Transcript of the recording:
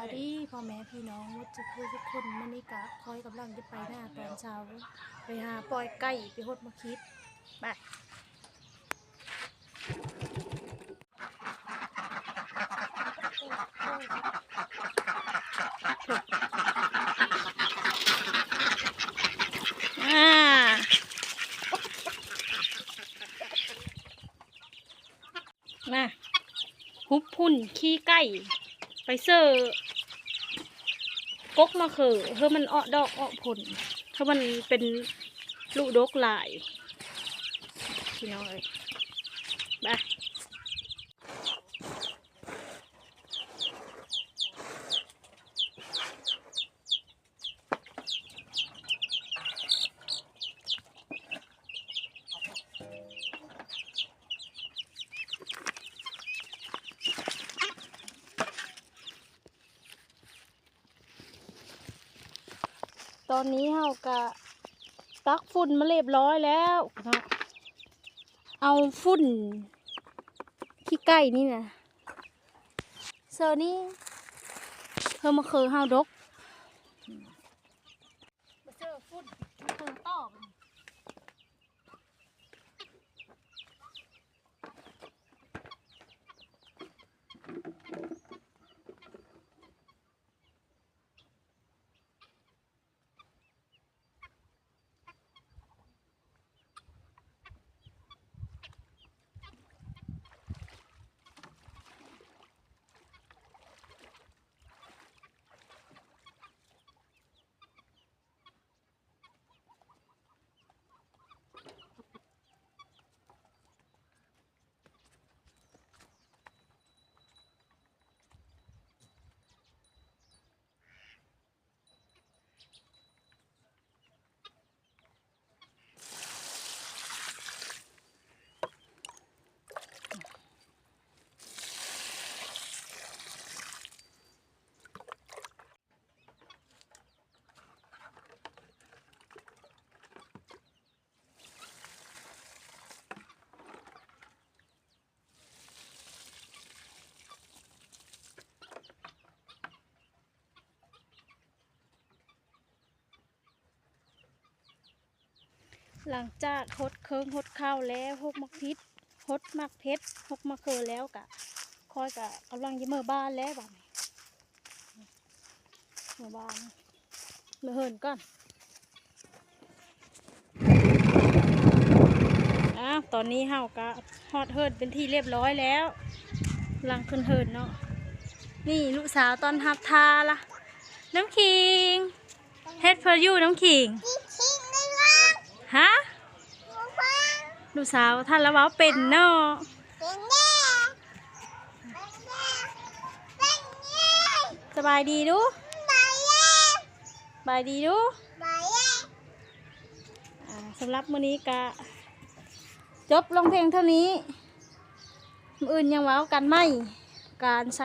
ายดีพ่อแม่พี่น้องวัดจุกทุกคนมื่อนี้กะคอยกำลังจะไปหน้าตอนเช้าไปหาปล่อยไก่ไปหดมาคิดไปมาฮุบพุ่นขี้ไก่ไปเซอร์ กกมาเขือเพื่อมันออกดอกออกผลเพราะมันเป็นลูกดกหลายพี่น้อยไป ตอนนี้เฮากะตักฝุ่นมาเรียบร้อยแล้วเอาฝุ่นขี้ไก่นี่นะเซอร์นี่เพิ่มมาเคอเฮาดกมาเจอฝุ่นมาเคอต่อ หลังจากหดเคิงหดข้าวแล้วหกมักพิษหดมักเพชรหกมักเคอแล้วกะคอยกะกำลังจะเมื่อบ้านแล้วบ้านเมื่อบ้านเมื่อเฮินก่อนอ้าวตอนนี้เฮากะฮอดเฮินเป็นที่เรียบร้อยแล้วกำลังขึ้นเฮินเนาะนี่ลูกสาวตอนทับทาละน้ำขิงเฮ็ดเพออยู่น้ำขิงฮะ ลูกสาวท่านละเว้าเป็นเนาะสบายดีดูสบายดีดูสำหรับมื้อนี้กะจบลงเพลงเท่านี้มืออื่นยังว้ากันไหมการใช้